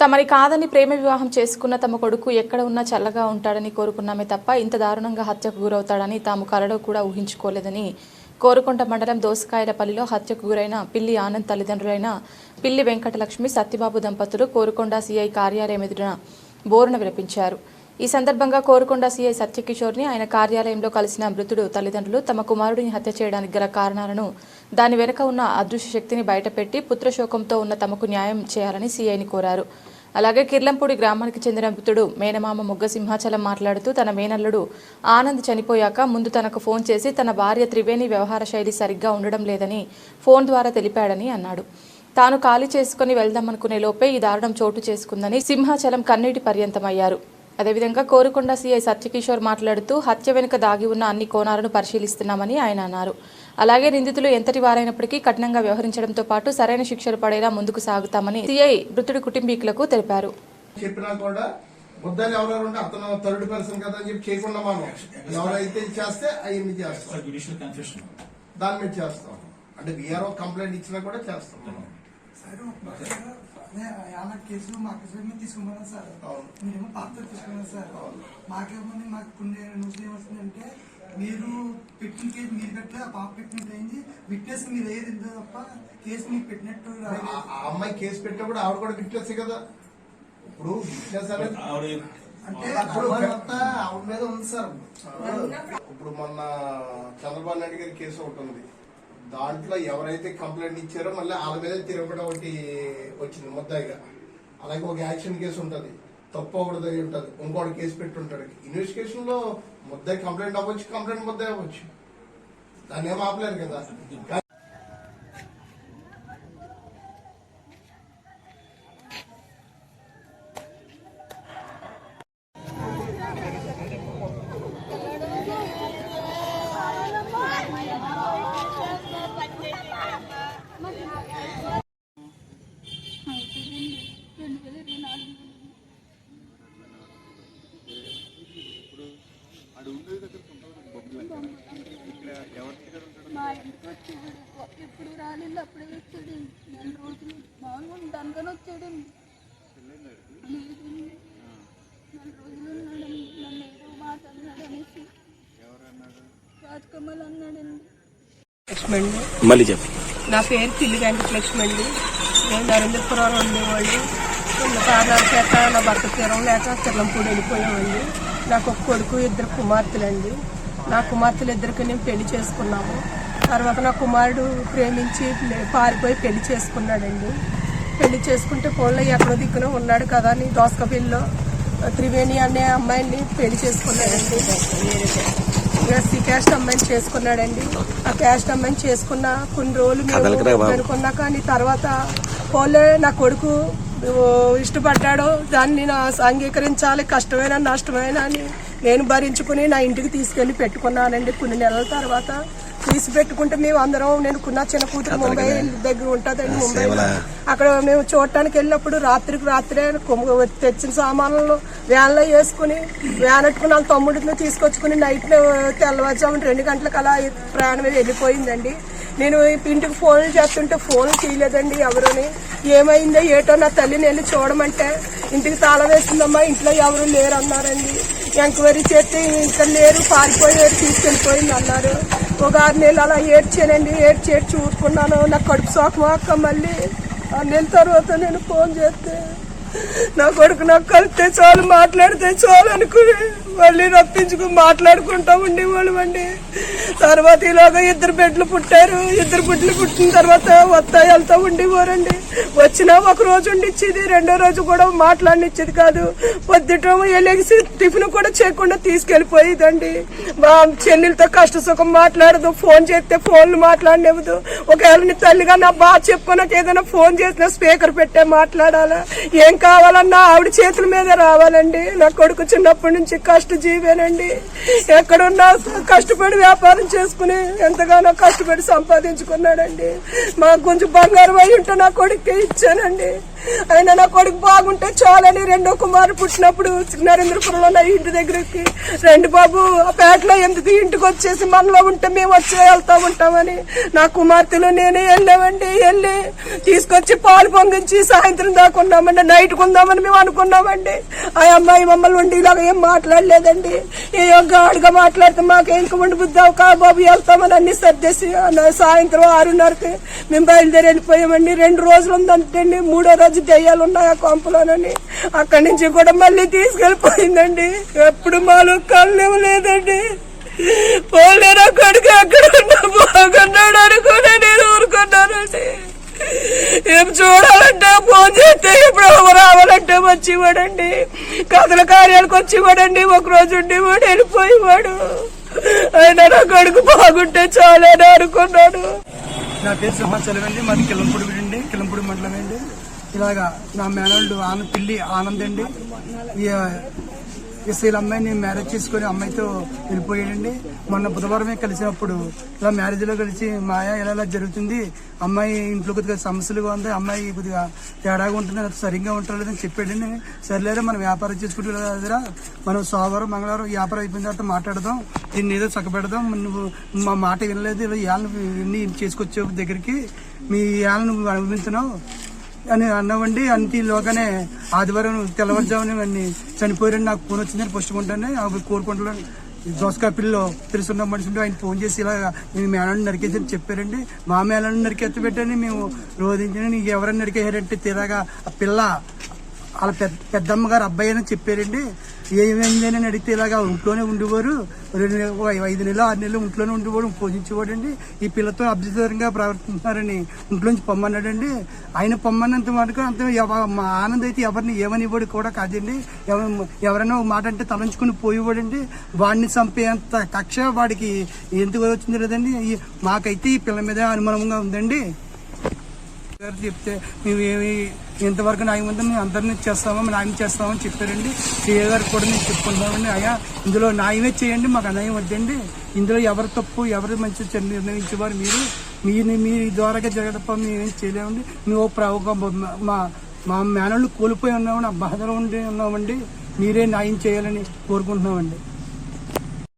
తమని కాదని ప్రేమ వివాహం చేసుకున్న తమ కొడుకు ఎక్కడ ఉన్నా చల్లగా ఉంటాడని కోరుకున్నామే తప్ప ఇంత దారుణంగా హత్యకు గురవుతాడని తాము కలలో కూడా ఊహించుకోలేదని కోరుకొండ మండలం దోసకాయలపల్లిలో హత్యకు గురైన పిల్లి ఆనంద్ తల్లిదండ్రులైన పిల్లి వెంకటలక్ష్మి సత్యబాబు దంపతులు కోరుకొండ సిఐ కార్యాలయం ఎదురున బోరున విలపించారు. ఈ సందర్భంగా కోరుకొండ సీఐ సత్యకిషోర్ని ఆయన కార్యాలయంలో కలిసిన మృతుడు తల్లిదండ్రులు తమ కుమారుడిని హత్య చేయడానికి గల కారణాలను దాని వెనుక ఉన్న అదృశ్య శక్తిని బయటపెట్టి పుత్రశోకంతో ఉన్న తమకు న్యాయం చేయాలని సీఐని కోరారు. అలాగే కిర్లంపూడి గ్రామానికి చెందిన మృతుడు మేనమామ ముగ్గ సింహాచలం మాట్లాడుతూ తన మేనల్లుడు ఆనంద్ చనిపోయాక ముందు తనకు ఫోన్ చేసి తన భార్య త్రివేణి వ్యవహార శైలి సరిగ్గా ఉండడం లేదని ఫోన్ ద్వారా తెలిపాడని అన్నాడు. తాను ఖాళీ చేసుకుని వెళ్దామనుకునే లోపే ఈ దారుణం చోటు చేసుకుందని సింహాచలం కన్నీటి పర్యంతమయ్యారు. అదేవిధంగా కోరుకొండ సీఐ సత్యకిషోర్ మాట్లాడుతూ హత్య వెనుక దాగి ఉన్న అన్ని కోణాలను పరిశీలిస్తున్నామని ఆయన అన్నారు. అలాగే నిందితులు ఎంతటి వారైనప్పటికీ కఠినంగా వ్యవహరించడంతో పాటు సరైన శిక్షలు పడేలా ముందుకు సాగుతామని సీఐ మృతుడి కుటుంబీకులకు తెలిపారు. చెప్పినా కూడా ముద్దాలు ఎవరెవరు ఉంటే అతను థర్డ్ పర్సన్ కదా అని చెప్పి చేయకుండా మనం ఎవరైతే చేస్తే అవన్నీ చేస్తాం. దాని మీద చేస్తాం. అంటే వీఆర్ఓ కంప్లైంట్ ఇచ్చినా కూడా చేస్తాం. మనం సార్ అదే ఆమె కేసు మా కేసు మీద తీసుకున్నాను సార్. అవును. మీరేమో పాత తీసుకున్నారు సార్. మాకేమో మాకు కొన్ని న్యూస్ ఏమొస్తుందంటే మీరు పెట్టిన కేసు మీరు పెట్టలే పాప పెట్టినట్టు అయింది. విట్నెస్ మీరు తప్ప కేసు మీకు పెట్టినట్టు ఆ- అమ్మాయి కేసు పెట్టినప్పుడు ఆవిడ కూడా విట్నెస్ కదా. ఇప్పుడు విట్నెస్ అనేది అంటే ఆవిడ మీద ఉంది సార్. ఇప్పుడు మొన్న చంద్రబాబు నాయుడు గారి కేసు ఒకటి ఉంది. దాంట్లో ఎవరైతే కంప్లైంట్ ఇచ్చారో మళ్ళీ వాళ్ళ మీద తిరగడం ఒకటి వచ్చింది ముద్దాయిగా. అలాగే ఒక యాక్షన్ కేసు ఉంటుంది తప్పు ఒకటి అయి ఉంటుంది ఇంకోటి కేసు పెట్టి ఉంటాడు. ఇన్వెస్టిగేషన్లో ముద్దాయి కంప్లైంట్ అవ్వచ్చు కంప్లైంట్ ముద్దాయి అవ్వచ్చు. దాన్ని ఏం ఆపలేరు కదా. మా ఇంటికి వచ్చాడు ఎప్పుడు రాలేదు అప్పుడే వచ్చాడు. నెల రోజులు మామూలుగా ఉంటాను వచ్చాడు. లేదు. నెల రోజులు ఉన్నాడండి నన్ను ఏదో మాట అన్నాడు అనేసి. రాజకమల్ అన్నాడండి. అండి మళ్ళీ చెప్పు. నా పేరు పిల్లి వెంకటలక్ష్మి అండి. నేను నరేంద్రపురం ఉండేవాళ్ళు కారణాల చేత నా భర్త తీరం లేక తిరులంపూడి వెళ్ళిపోయామండి. నాకు ఒక కొడుకు ఇద్దరు కుమార్తెలండి. నా కుమార్తెలు ఇద్దరికి నేను పెళ్ళి చేసుకున్నాము. తర్వాత నా కుమారుడు ప్రేమించి పారిపోయి పెళ్ళి చేసుకున్నాడండి. పెళ్ళి చేసుకుంటే ఫోన్లో ఎక్కడో దిక్కున ఉన్నాడు కదా అని దోసకపల్లిలో త్రివేణి అనే అమ్మాయిని పెళ్ళి చేసుకున్నాడండి. ఎస్సీ క్యాస్ట్ అమ్మాయిని చేసుకున్నాడండి. ఆ క్యాస్ట్ అమ్మాయిని చేసుకున్న కొన్ని రోజులు. అనుకున్నా కానీ తర్వాత పోలే నా కొడుకు ఇష్టపడ్డాడు దాన్ని నేను అంగీకరించాలి కష్టమైన నష్టమైన అని నేను భరించుకుని నా ఇంటికి తీసుకెళ్ళి పెట్టుకున్నానండి. కొన్ని నెలల తర్వాత తీసి పెట్టుకుంటే మేము అందరం నేను నా చిన్న కూతురు ముంబై దగ్గర ఉంటుందండి ముంబైలో అక్కడ మేము చూడటానికి వెళ్ళినప్పుడు రాత్రికి రాత్రే తెచ్చిన సామాన్లు వ్యాన్లో వేసుకుని వ్యాన్ ఎట్టుకుని వాళ్ళ తమ్ముడిని తీసుకొచ్చుకుని నైట్ తెల్లవారుజామున రెండు గంటలకు అలా ప్రయాణం వెళ్ళిపోయిందండి. నేను ఇంటికి ఫోన్లు చేస్తుంటే ఫోన్లు తీయలేదండి ఎవరుని. ఏమైందో ఏటో నా తల్లిని వెళ్ళి చూడమంటే ఇంటికి తాళం వేసిందమ్మా ఇంట్లో ఎవరు లేరు అన్నారండి ఎంక్వైరీ చేస్తే ఇంకా లేరు పారిపోయారు తీసుకెళ్ళిపోయింది అన్నారు. ఒక ఆరు నెలలు అలా ఏడ్చానండి ఏడ్చి ఏడ్చి ఊరుకున్నాను. నాకు కడుపు సోకం అక్క మళ్ళీ? ఆరు నెలల తర్వాత నేను ఫోన్ చేస్తే నా కొడుకు నాకు కలిస్తే చాలు మాట్లాడితే చాలు అనుకుని మళ్ళీ రప్పించుకుని మాట్లాడుకుంటా ఉండేవాళ్ళు అండి. తర్వాత ఇలాగ ఇద్దరు బిడ్డలు పుట్టారు. ఇద్దరు బిడ్డలు పుట్టిన తర్వాత వస్తా వెళ్తా ఉండేవారండి. వచ్చినా ఒక రోజు ఉండిచ్చేది రెండో రోజు కూడా మాట్లాడినిచ్చేది కాదు. పొద్దుటం వెళ్ళేసి టిఫిన్ కూడా చేయకుండా తీసుకెళ్ళిపోయేదండి. మా చెల్లెలతో కష్ట సుఖం మాట్లాడదు ఫోన్ చేస్తే ఫోన్లు మాట్లాడనివ్వదు. ఒకవేళ నీ తల్లిగా నా బాధ నాకు ఏదైనా ఫోన్ చేసినా స్పీకర్ పెట్టే మాట్లాడాలా? ఏం కావాలన్నా ఆవిడ చేతుల మీద రావాలండి. నా కొడుకు చిన్నప్పటి నుంచి కష్టం కష్టజీవేనండి. ఎక్కడున్నా కష్టపడి వ్యాపారం చేసుకుని ఎంతగానో కష్టపడి సంపాదించుకున్నాడండి. మాకు కొంచెం బంగారం అయి ఉంటే నా కొడుకు ఇచ్చానండి. అయినా నా కొడుకు బాగుంటే చాలని రెండో కుమారు పుట్టినప్పుడు నరేంద్రపురంలో నా ఇంటి దగ్గరికి రెండు బాబు ఆ పేటలో ఎందుకు ఇంటికి వచ్చేసి మనలో ఉంటే మేము వచ్చి వెళ్తా ఉంటామని. నా కుమార్తెలు నేనే వెళ్ళామండి. వెళ్ళి తీసుకొచ్చి పాలు పొంగించి సాయంత్రం దాకా ఉన్నామండి. నైట్ ఉందామని మేము అనుకున్నామండి. ఆ అమ్మాయి మమ్మల్ని ఉండి ఇలాగ ఏం లేదండి. ఏ గాడుగా మాట్లాడితే మాకు ఇంక ఉండి బుద్ధి కా బాబు వెళ్తామని అన్ని సర్దేసి అన్న సాయంత్రం ఆరున్నరకి మేము బయలుదేరి వెళ్ళిపోయామండి రెండు రోజులు ఉందంటండి. మూడో రోజు దెయ్యాలు ఉన్నాయి ఆ కొంపలోనని. అక్కడి నుంచి కూడా మళ్ళీ తీసుకెళ్ళిపోయిందండి. ఎప్పుడు మాలో కళ్ళు లేదండి పోలేరా కొడుకు? అక్కడ ఉన్నా బాగున్నాడు అనుకునే నేను ఊరుకున్నానండి. ఏం చూడాలంటే ఫోన్ చేస్తే ఇప్పుడు రావాలంటే వచ్చేవాడండి. కథల కార్యాలకు వచ్చేవాడండి. ఒక రోజు ఉండేవాడు వెళ్ళిపోయేవాడు. అయినా నా కొడుకు బాగుంటే చాలని అనుకున్నాడు. నా పేరు సింహాచలం అండి మాది కిలంపూడి అండి కిలంపూడి మండలం అండి. ఇలాగా నా మేనల్డ్ ఆన పిల్లి ఆనంద్ అండి ఇసలు అమ్మాయిని మ్యారేజ్ చేసుకుని అమ్మాయితో వెళ్ళిపోయాడండి. మొన్న బుధవారమే కలిసినప్పుడు ఇలా మ్యారేజ్లో కలిసి మాయా ఇలా ఇలా జరుగుతుంది అమ్మాయి ఇంట్లో కొద్దిగా సమస్యలుగా ఉంది అమ్మాయి కొద్దిగా తేడాగా ఉంటుంది అది సరిగ్గా ఉంటలేదని చెప్పాడండి. సర్లేరా మనం వ్యాపారం చేసుకుంటూ దగ్గర మనం సోమవారం మంగళవారం వ్యాపారం అయిపోయిన తర్వాత మాట్లాడదాం దీన్ని ఏదో చక్కబెడదాం. నువ్వు మా మాట వినలేదు ఇలా ఇవాళ నువ్వు చేసుకొచ్చావు దగ్గరికి మీ ఇవాళ నువ్వు అనుభవించినావు అని అన్నామండి అంతలోగానే ఆదివారం తెల్లవారుజామున అన్ని చనిపోయారని నాకు ఫోన్ వచ్చిందని పుష్పకుంటానే అవి కోరుకుంటున్నాను దోసకాపిల్లిలో తెలుసున్న మనుషులు ఆయన ఫోన్ చేసి ఇలా నేను మేళని నరికేసి చెప్పారండి. మా మేళని నరికెత్త పెట్టని మేము రోధించిన నీకు ఎవరైనా నరికేశారంటే తీరాగా ఆ పిల్ల వాళ్ళ పెద్ద పెద్దమ్మ గారు అబ్బాయి అని చెప్పారండి. ఏమైందని అని అడిగితే ఇలాగా ఇంట్లోనే ఉండేవారు. రెండు ఐదు నెలలు ఆరు నెలలు ఇంట్లోనే ఉండేవాడు పోషించేవాడండి. ఈ పిల్లతో అభ్యర్థంగా ప్రవర్తిస్తున్నారని ఇంట్లోంచి పొమ్మన్నాడండి. ఆయన పొమ్మన్నంత మటుకు అంత మా ఆనంద్ అయితే ఎవరిని ఏమనివ్వడు కూడా కాదండి. ఎవరైనా ఒక మాట అంటే తలంచుకుని పోయేవాడండి. వాడిని చంపేంత కక్ష వాడికి ఎందుకు వచ్చింది లేదండి. మాకైతే ఈ పిల్ల మీద అనుమానంగా ఉందండి. గారు చెప్తే మేము ఏమి ఎంతవరకు న్యాయం ఉందో మేము అందరినీ చేస్తామో మేము న్యాయం చేస్తామని చెప్పారండి. సీఏ గారు కూడా మేము చెప్పుకుంటామండి అయ్యా ఇందులో న్యాయమే చేయండి మాకు అన్యాయం వద్దండి. ఇందులో ఎవరు తప్పు ఎవరు మంచి నిర్ణయించేవారు మీరు. మీ మీ ద్వారాగా జరగడప్ప మేమేం చేయలేమండి. మేము ప్ర- ఒక మా మా మేనళ్ళు కోల్పోయి ఉన్నామని ఆ బాధలో ఉండి ఉన్నామండి. మీరే న్యాయం చేయాలని కోరుకుంటున్నామండి.